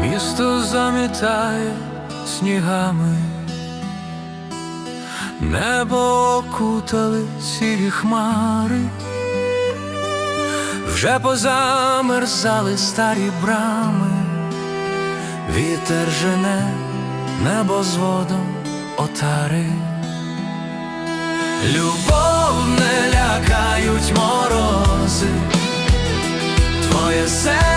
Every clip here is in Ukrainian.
місто замітає снігами, небо окутали сірі хмари, вже позамерзали старі брами, вітер жене небо з водом отари. Любов не лякають морози, твоє серце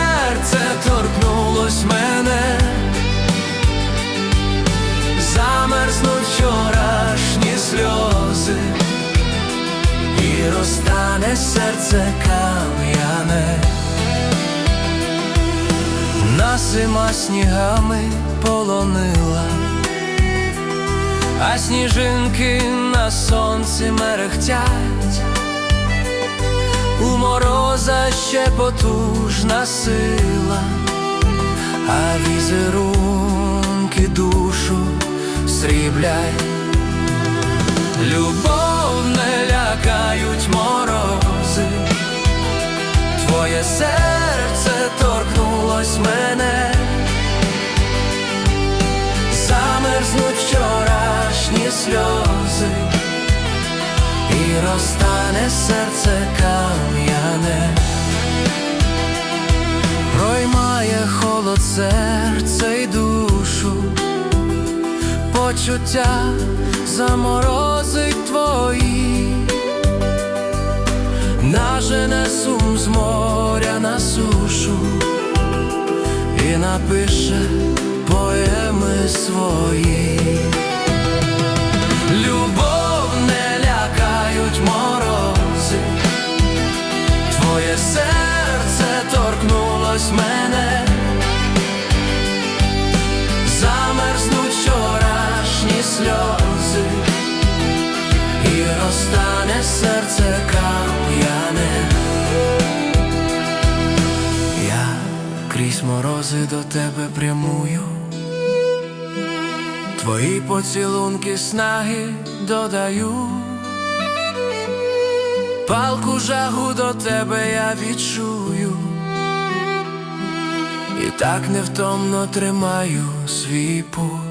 серце кам'яне, нас зима снігами полонила. А сніжинки на сонці мерехтять, у мороза ще потужна сила, а візерунки душу сріблять. Любов не лякають морози, сльози, і розтане серце кам'яне, проймає холод серце й душу, почуття заморозить твої, нажене сум з моря на сушу і напише поеми свої. Крізь морози до тебе прямую, твої поцілунки снаги додаю, палку жагу до тебе я відчую, і так невтомно тримаю свій путь.